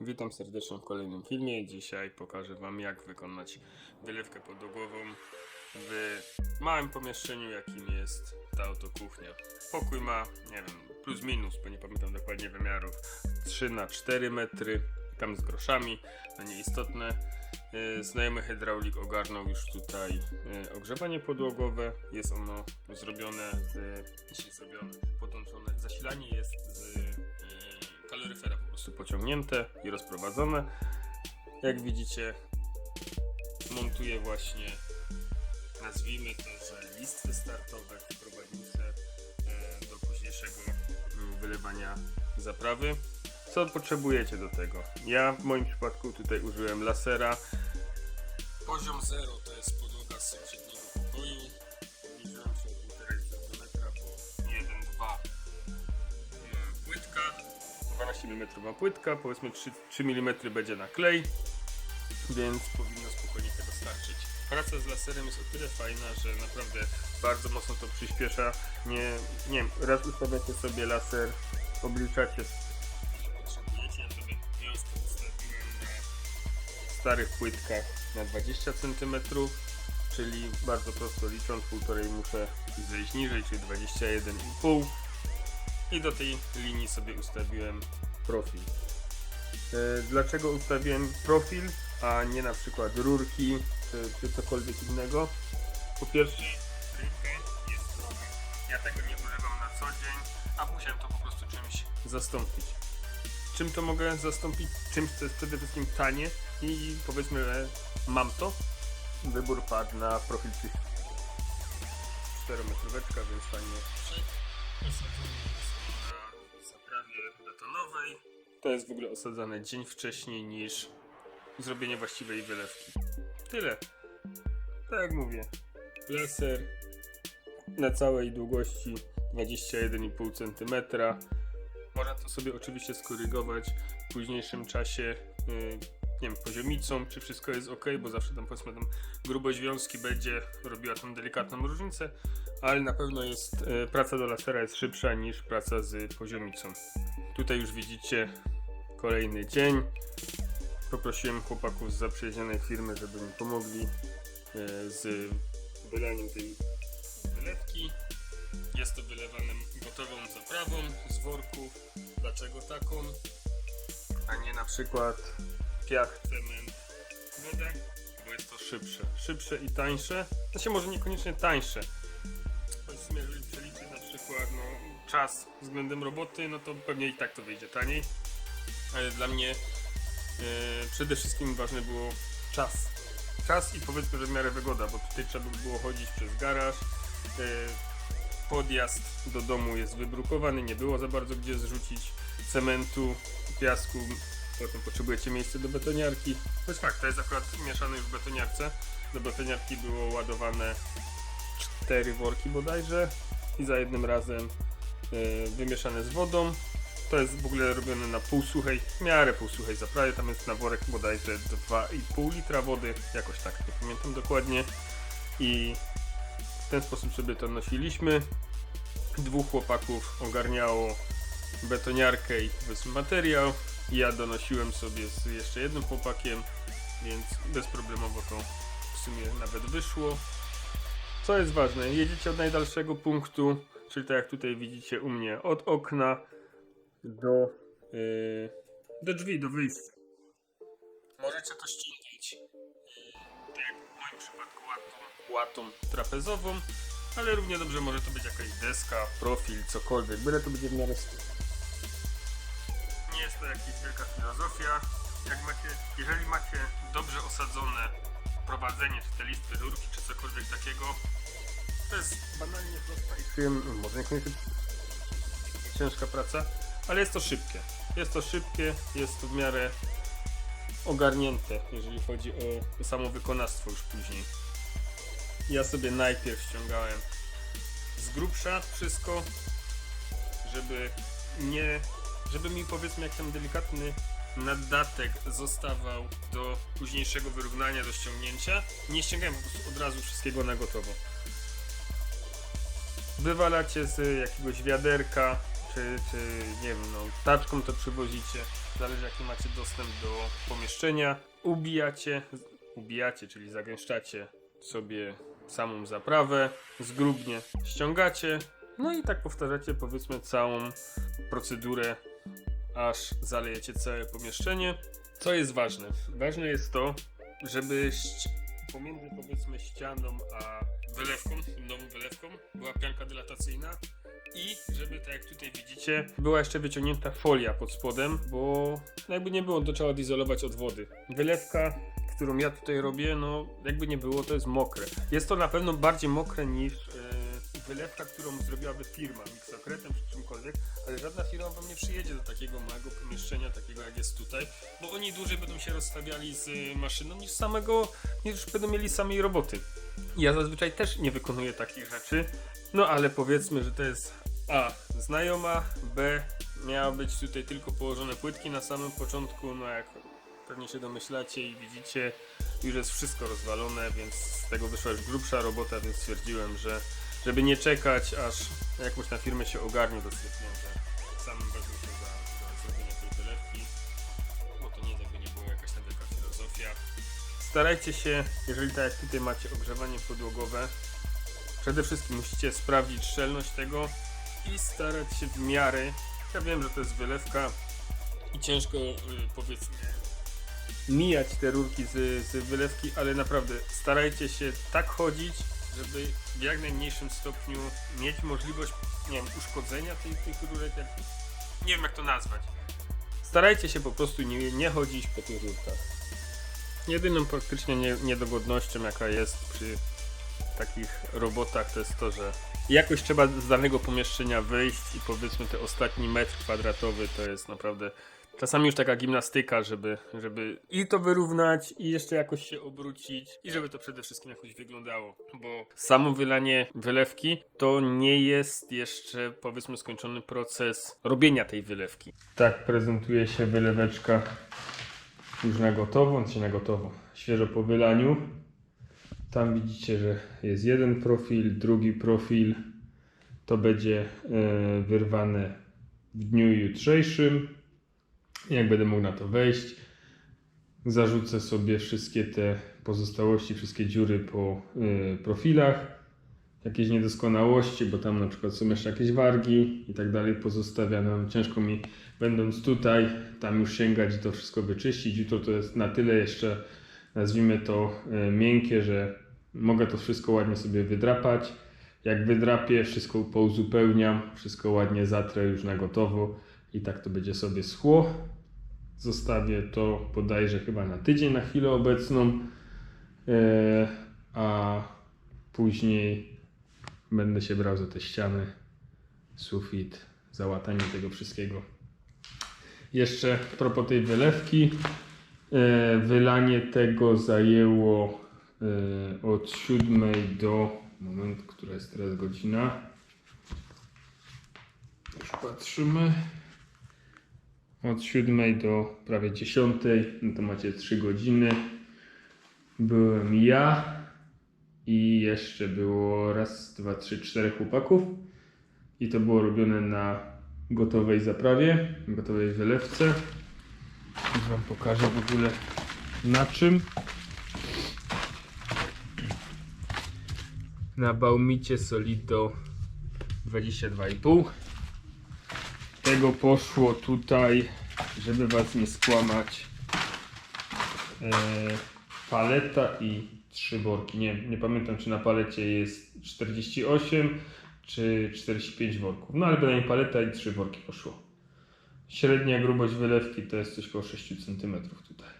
Witam serdecznie w kolejnym filmie. Dzisiaj pokażę Wam jak wykonać wylewkę podłogową w małym pomieszczeniu jakim jest ta oto kuchnia. Pokój ma, nie wiem, plus minus, bo nie pamiętam dokładnie wymiarów, 3 na 4 metry, tam z groszami, to nieistotne. Yy, Znajomy hydraulik ogarnął już tutaj yy, ogrzewanie podłogowe. Jest ono zrobione z, dzisiaj zrobione, podłączone, zasilanie jest z yy, kaloryfera prostu pociągnięte i rozprowadzone. Jak widzicie, montuję właśnie, nazwijmy to, że listwy startowe, wprowadznice e, do późniejszego mm, wylewania zaprawy. Co potrzebujecie do tego? Ja w moim przypadku tutaj użyłem lasera. Poziom 0 to jest mm płytka, powiedzmy 3, 3 mm będzie na klej, więc powinno spokojnie tego starczyć. Praca z laserem jest o tyle fajna, że naprawdę bardzo mocno to przyspiesza. Nie, nie wiem, raz ustawiacie sobie laser, obliczacie ustawiłem na starych płytkach na 20 cm, czyli bardzo prosto licząc, półtorej muszę zejść niżej, czyli 21,5 i do tej linii sobie ustawiłem profil. E, Dlaczego ustawiłem profil, a nie na przykład rurki czy, czy cokolwiek innego? Po pierwsze, rybka jest droga. Ja tego nie używam na co dzień, a musiałem to po prostu czymś zastąpić. Czym to mogę zastąpić? Czymś, co jest przede wszystkim tanie i powiedzmy, że mam to. Wybór padł na profil 4 metróweczka, więc fajnie zaprawie betonowej. To jest w ogóle osadzane dzień wcześniej niż zrobienie właściwej wylewki. Tyle. Tak jak mówię. Laser na całej długości 21,5 cm. Można to sobie oczywiście skorygować w późniejszym czasie. Yy, nie wiem, poziomicą, czy wszystko jest ok, bo zawsze tam powiedzmy tam grubość wiązki będzie robiła tą delikatną różnicę, ale na pewno jest e, praca do lasera jest szybsza niż praca z poziomicą. Tutaj już widzicie kolejny dzień. Poprosiłem chłopaków z zaprzyjaźnionej firmy, żeby mi pomogli e, z wylaniem tej wylewki. Jest to wylewane gotową zaprawą z worków. Dlaczego taką? A nie na przykład piach, cement, wodę, bo jest to szybsze. Szybsze i tańsze. Znaczy może niekoniecznie tańsze. Powiedzmy, jeżeli przeliczy na przykład no, czas względem roboty, no to pewnie i tak to wyjdzie taniej. Ale dla mnie e, przede wszystkim ważne było czas. Czas i powiedzmy, że w miarę wygoda, bo tutaj trzeba by było chodzić przez garaż. E, podjazd do domu jest wybrukowany, nie było za bardzo gdzie zrzucić cementu, piasku. Potem potrzebujecie miejsce do betoniarki. To jest fakt, to jest akurat mieszane już w betoniarce. Do betoniarki było ładowane cztery worki bodajże i za jednym razem y, wymieszane z wodą. To jest w ogóle robione na półsuchej, w miarę półsuchej zaprawie. Tam jest na worek bodajże 2,5 litra wody, jakoś tak, nie pamiętam dokładnie. I w ten sposób sobie to nosiliśmy. Dwóch chłopaków ogarniało betoniarkę i powiedzmy materiał. Ja donosiłem sobie z jeszcze jednym chłopakiem, więc bezproblemowo to w sumie nawet wyszło. Co jest ważne, jedziecie od najdalszego punktu, czyli tak jak tutaj widzicie u mnie, od okna do, yy, do drzwi, do wyjścia. Możecie to ściągać, yy, tak jak w moim przypadku łatą, łatą trapezową, ale równie dobrze może to być jakaś deska, profil, cokolwiek, byle to będzie w miarę. To jakaś wielka filozofia. Jak macie, jeżeli macie dobrze osadzone prowadzenie, czy te listy rurki, czy cokolwiek takiego, to jest banalnie prosta i przyjemna, może niekoniecznie ciężka praca, ale jest to szybkie. Jest to szybkie, jest to w miarę ogarnięte, jeżeli chodzi o samo wykonawstwo już później. Ja sobie najpierw ściągałem z grubsza wszystko, żeby nie, żeby mi powiedzmy jak ten delikatny naddatek zostawał do późniejszego wyrównania, do ściągnięcia. Nie ściągałem po prostu od razu wszystkiego na gotowo. Wywalacie z jakiegoś wiaderka, czy, czy nie wiem, no, taczką to przywozicie. zależy jaki macie dostęp do pomieszczenia. Ubijacie, ubijacie, czyli zagęszczacie sobie samą zaprawę, zgrubnie ściągacie, no i tak powtarzacie powiedzmy całą procedurę, aż zalejecie całe pomieszczenie. Co jest ważne? Ważne jest to, żeby ści- pomiędzy powiedzmy ścianą a wylewką, nową wylewką, była pianka dylatacyjna i żeby tak jak tutaj widzicie, była jeszcze wyciągnięta folia pod spodem, bo jakby nie było, to trzeba odizolować od wody. Wylewka, którą ja tutaj robię, no jakby nie było, to jest mokre. Jest to na pewno bardziej mokre niż e, wylewka, którą zrobiłaby firma Mixokretem czy czymkolwiek, ale żadna firma wam nie przyjedzie do takiego małego pomieszczenia, takiego jak jest tutaj, bo oni dłużej będą się rozstawiali z y, maszyną niż samego, niż będą mieli samej roboty. Ja zazwyczaj też nie wykonuję takich rzeczy, no ale powiedzmy, że to jest A. Znajoma, B. Miały być tutaj tylko położone płytki na samym początku, no jak pewnie się domyślacie i widzicie, już jest wszystko rozwalone, więc z tego wyszła już grubsza robota, więc stwierdziłem, że żeby nie czekać, aż jakąś na firmę się ogarnie, to stwierdziłem, że sam wezmę się za, za zrobienie tej wylewki, bo to nie jakby nie była jakaś tam filozofia. Starajcie się, jeżeli tak jak tutaj macie ogrzewanie podłogowe, przede wszystkim musicie sprawdzić szczelność tego i starać się w miarę, ja wiem, że to jest wylewka i ciężko y, powiedzmy mijać te rurki z, z wylewki, ale naprawdę starajcie się tak chodzić, żeby w jak najmniejszym stopniu mieć możliwość, nie wiem, uszkodzenia tej, tych rurek. Jak, nie wiem jak to nazwać. Starajcie się po prostu nie, nie chodzić po tych rurkach. Jedyną praktycznie nie, niedogodnością jaka jest przy takich robotach to jest to, że jakoś trzeba z danego pomieszczenia wyjść i powiedzmy te ostatni metr kwadratowy to jest naprawdę czasami już taka gimnastyka, żeby, żeby i to wyrównać i jeszcze jakoś się obrócić i żeby to przede wszystkim jakoś wyglądało, bo samo wylanie wylewki to nie jest jeszcze powiedzmy skończony proces robienia tej wylewki. Tak prezentuje się wyleweczka już na gotowo, znaczy na gotowo, świeżo po wylaniu. Tam widzicie, że jest jeden profil, drugi profil. To będzie e, wyrwane w dniu jutrzejszym. Jak będę mógł na to wejść, zarzucę sobie wszystkie te pozostałości, wszystkie dziury po e, profilach. Jakieś niedoskonałości, bo tam na przykład są jeszcze jakieś wargi i tak dalej pozostawiane. No, Ciężko mi, będąc tutaj, tam już sięgać to wszystko wyczyścić. Jutro to jest na tyle jeszcze nazwijmy to e, miękkie, że mogę to wszystko ładnie sobie wydrapać. Jak wydrapię, wszystko pouzupełniam, wszystko ładnie zatrę już na gotowo i tak to będzie sobie schło. Zostawię to bodajże chyba na tydzień na chwilę obecną, e, a później będę się brał za te ściany, sufit, załatanie tego wszystkiego. Jeszcze propos tej wylewki, E, Wylanie tego zajęło e, od 7 do. Moment, która jest teraz godzina? Już patrzymy. Od 7 do prawie 10. No to macie 3 godziny. Byłem ja i jeszcze było raz, dwa, trzy, czterech chłopaków. I to było robione na gotowej zaprawie, gotowej wylewce. Już Wam pokażę w ogóle na czym. Na Baumicie Solito 22,5. Tego poszło tutaj, żeby Was nie skłamać, e, paleta i trzy worki. Nie, nie pamiętam czy na palecie jest 48 czy 45 worków. No ale bynajmniej paleta i trzy worki poszło. Średnia grubość wylewki to jest coś koło 6 cm tutaj.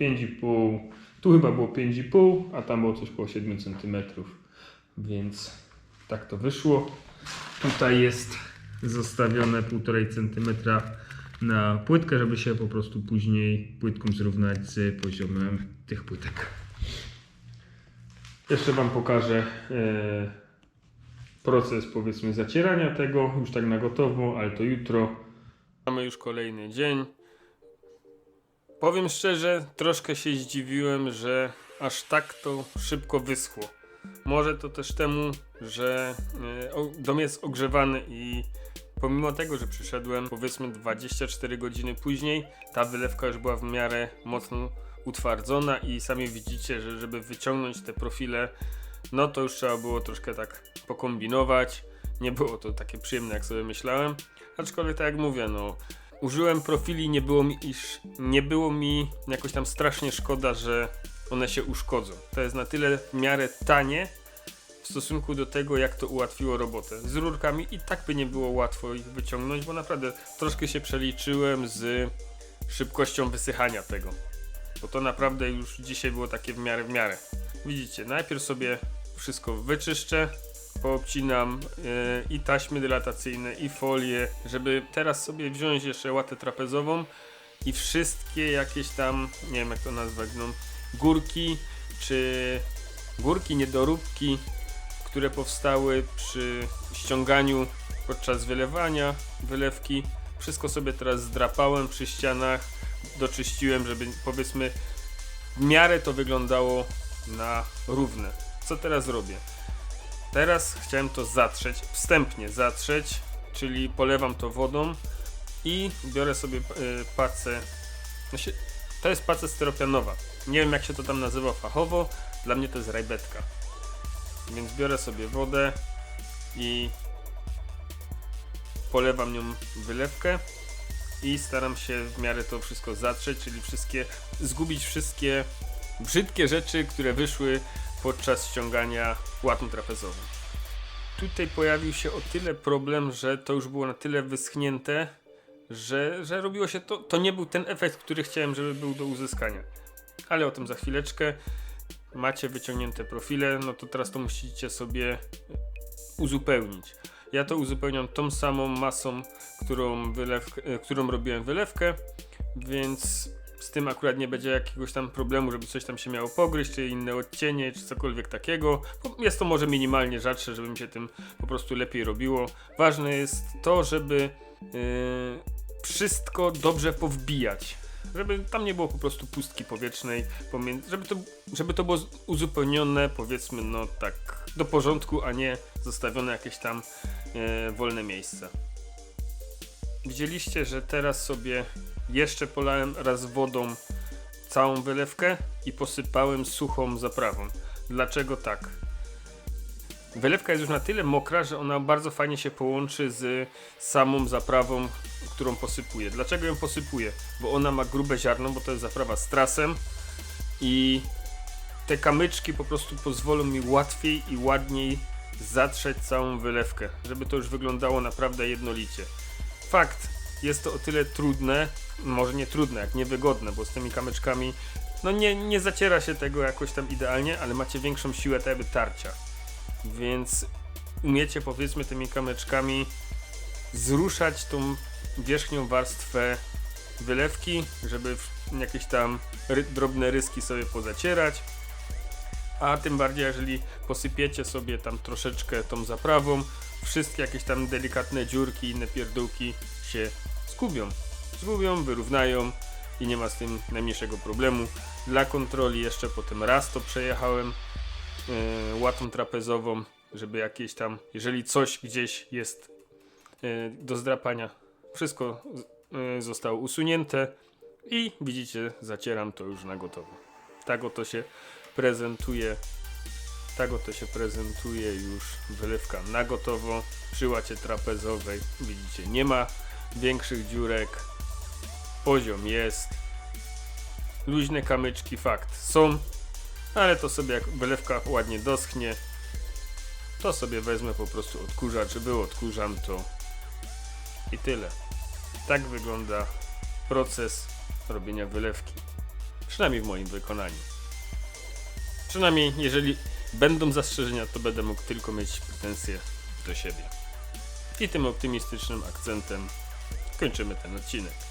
5,5. Tu chyba było 5,5, a tam było coś koło 7 cm. Więc tak to wyszło. Tutaj jest zostawione 1,5 cm na płytkę, żeby się po prostu później płytką zrównać z poziomem tych płytek. Jeszcze Wam pokażę e, proces powiedzmy zacierania tego, już tak na gotowo, ale to jutro. Mamy już kolejny dzień. Powiem szczerze, troszkę się zdziwiłem, że aż tak to szybko wyschło. Może to też temu, że e, dom jest ogrzewany i Pomimo tego, że przyszedłem powiedzmy 24 godziny później, ta wylewka już była w miarę mocno utwardzona i sami widzicie, że żeby wyciągnąć te profile, no to już trzeba było troszkę tak pokombinować. Nie było to takie przyjemne, jak sobie myślałem. Aczkolwiek tak jak mówię, no użyłem profili, nie było mi iż nie było mi jakoś tam strasznie szkoda, że one się uszkodzą. To jest na tyle w miarę tanie stosunku do tego, jak to ułatwiło robotę. Z rurkami i tak by nie było łatwo ich wyciągnąć, bo naprawdę troszkę się przeliczyłem z szybkością wysychania tego. Bo to naprawdę już dzisiaj było takie w miarę w miarę. Widzicie, najpierw sobie wszystko wyczyszczę, poobcinam yy, i taśmy dylatacyjne, i folię, żeby teraz sobie wziąć jeszcze łatę trapezową i wszystkie jakieś tam, nie wiem jak to nazwać, no, górki, czy górki, niedoróbki, które powstały przy ściąganiu podczas wylewania, wylewki. Wszystko sobie teraz zdrapałem przy ścianach, doczyściłem, żeby powiedzmy w miarę to wyglądało na równe. Co teraz robię? Teraz chciałem to zatrzeć, wstępnie zatrzeć, czyli polewam to wodą i biorę sobie y, pacę. Się, to jest paca styropianowa. Nie wiem jak się to tam nazywa fachowo, dla mnie to jest rajbetka. Więc biorę sobie wodę i polewam nią wylewkę i staram się w miarę to wszystko zatrzeć, czyli wszystkie, zgubić wszystkie brzydkie rzeczy, które wyszły podczas ściągania łatą trapezową. Tutaj pojawił się o tyle problem, że to już było na tyle wyschnięte, że, że robiło się to, to nie był ten efekt, który chciałem, żeby był do uzyskania. Ale o tym za chwileczkę. Macie wyciągnięte profile, no to teraz to musicie sobie uzupełnić. Ja to uzupełniam tą samą masą, którą, wylewkę, e, którą robiłem wylewkę, więc z tym akurat nie będzie jakiegoś tam problemu, żeby coś tam się miało pogryźć, czy inne odcienie, czy cokolwiek takiego. Jest to może minimalnie rzadsze, żeby mi się tym po prostu lepiej robiło. Ważne jest to, żeby yy, wszystko dobrze powbijać. Żeby tam nie było po prostu pustki powietrznej, żeby, to, żeby to było uzupełnione, powiedzmy, no tak do porządku, a nie zostawione jakieś tam e, wolne miejsca. Widzieliście, że teraz sobie jeszcze polałem raz wodą całą wylewkę i posypałem suchą zaprawą. Dlaczego tak? Wylewka jest już na tyle mokra, że ona bardzo fajnie się połączy z samą zaprawą, którą posypuję. Dlaczego ją posypuję? Bo ona ma grube ziarno, bo to jest zaprawa z trasem i te kamyczki po prostu pozwolą mi łatwiej i ładniej zatrzeć całą wylewkę, żeby to już wyglądało naprawdę jednolicie. Fakt, jest to o tyle trudne, może nie trudne, jak niewygodne, bo z tymi kamyczkami no nie, nie zaciera się tego jakoś tam idealnie, ale macie większą siłę tak jakby tarcia. Więc umiecie powiedzmy tymi kamyczkami zruszać tą wierzchnią warstwę wylewki, żeby jakieś tam ry drobne ryski sobie pozacierać. A tym bardziej, jeżeli posypiecie sobie tam troszeczkę tą zaprawą, wszystkie jakieś tam delikatne dziurki i inne pierdółki się zgubią. Zgubią, wyrównają i nie ma z tym najmniejszego problemu. Dla kontroli jeszcze potem raz to przejechałem yy, łatą trapezową, żeby jakieś tam, jeżeli coś gdzieś jest yy, do zdrapania, wszystko yy, zostało usunięte i widzicie, zacieram to już na gotowo. Tak oto się prezentuje tak oto się prezentuje już wylewka na gotowo przy łacie trapezowej. Widzicie, nie ma większych dziurek. Poziom jest. Luźne kamyczki, fakt, są. Ale to sobie jak wylewka ładnie doschnie, to sobie wezmę po prostu odkurzacz, wyodkurzam to i tyle. Tak wygląda proces robienia wylewki. Przynajmniej w moim wykonaniu. Przynajmniej jeżeli będą zastrzeżenia, to będę mógł tylko mieć pretensje do siebie. I tym optymistycznym akcentem kończymy ten odcinek.